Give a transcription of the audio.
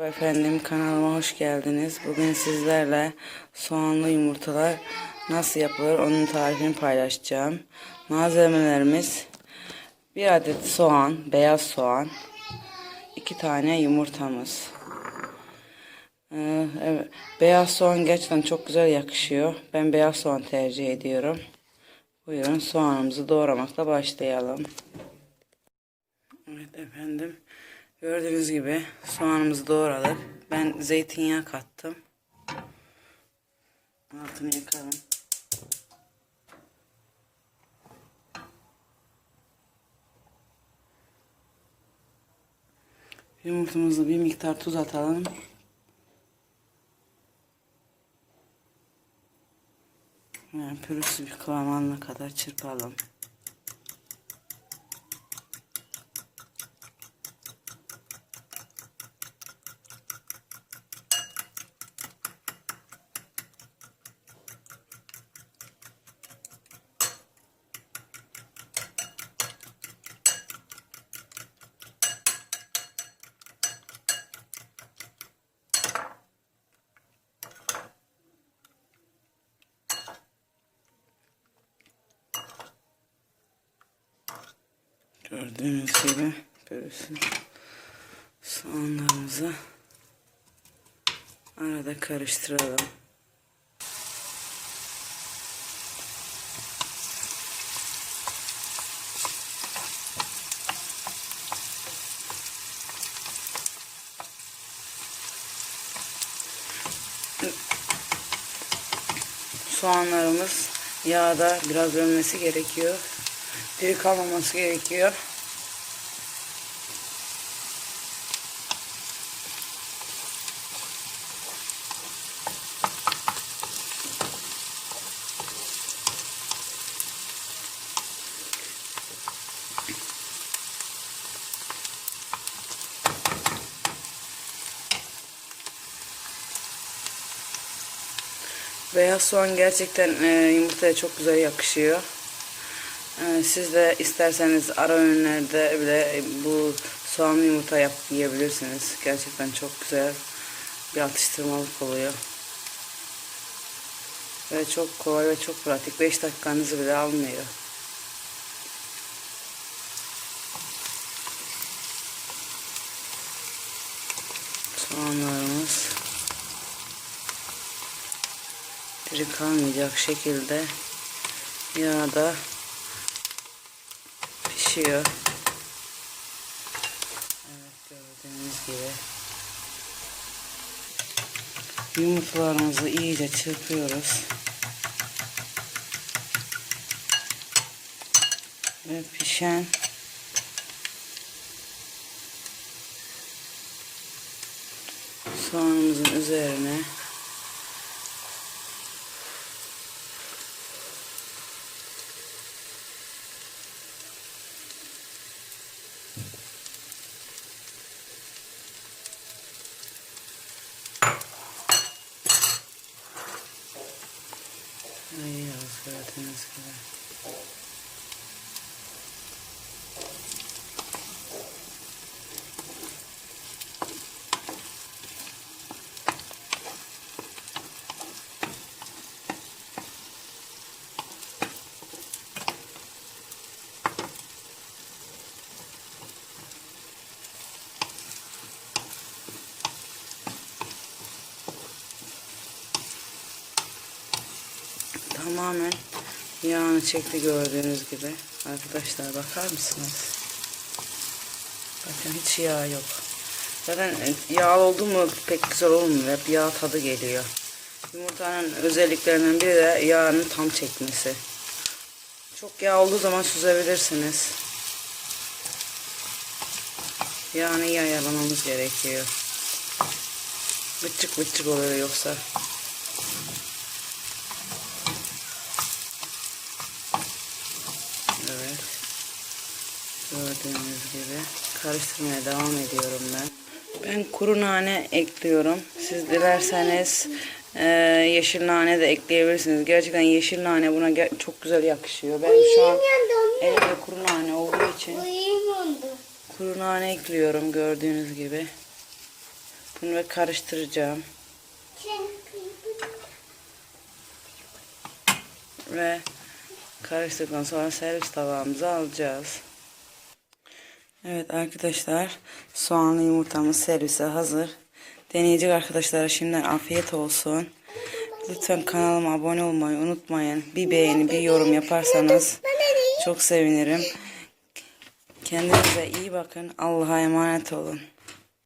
Efendim kanalıma hoş geldiniz. Bugün sizlerle soğanlı yumurtalar nasıl yapılır onun tarifini paylaşacağım. Malzemelerimiz bir adet soğan, beyaz soğan, iki tane yumurtamız. Ee, evet, beyaz soğan gerçekten çok güzel yakışıyor. Ben beyaz soğan tercih ediyorum. Buyurun soğanımızı doğramakla başlayalım. Evet efendim. Gördüğünüz gibi soğanımızı doğradık. Ben zeytinyağı kattım. Altını yakalım. Yumurtamızı bir miktar tuz atalım. Yani pürüzsüz bir kıvam alana kadar çırpalım. Gördüğünüz gibi pürüzsüz soğanlarımızı arada karıştıralım. Soğanlarımız yağda biraz ölmesi gerekiyor. Diri kalmaması gerekiyor. Beyaz soğan gerçekten e, yumurtaya çok güzel yakışıyor. E, siz de isterseniz ara öğünlerde bile bu soğanlı yumurta yap yiyebilirsiniz. Gerçekten çok güzel bir atıştırmalık oluyor. Ve çok kolay ve çok pratik. 5 dakikanızı bile almıyor. Soğanlarımız diri kalmayacak şekilde yağda pişiyor. Evet gördüğünüz gibi. Yumurtalarımızı iyice çırpıyoruz. Ve pişen soğanımızın üzerine ayırıyoruz gördüğünüz gibi. Tamamen yağını çekti gördüğünüz gibi. Arkadaşlar bakar mısınız? Bakın hiç yağ yok. Zaten yağ oldu mu pek güzel olmuyor. Hep yağ tadı geliyor. Yumurtanın özelliklerinden biri de yağını tam çekmesi. Çok yağ olduğu zaman süzebilirsiniz. Yağını iyi ayarlamamız gerekiyor. Bıçık bıçık oluyor yoksa. Evet. Gördüğünüz gibi karıştırmaya devam ediyorum ben. Ben kuru nane ekliyorum. Siz dilerseniz e, yeşil nane de ekleyebilirsiniz. Gerçekten yeşil nane buna çok güzel yakışıyor. Ben şu an elimde kuru nane olduğu için kuru nane ekliyorum gördüğünüz gibi. Bunu ve karıştıracağım. Ve karıştırdıktan sonra servis tabağımıza alacağız. Evet arkadaşlar soğanlı yumurtamız servise hazır. Deneyecek arkadaşlara şimdiden afiyet olsun. Lütfen kanalıma abone olmayı unutmayın. Bir beğeni bir yorum yaparsanız çok sevinirim. Kendinize iyi bakın. Allah'a emanet olun.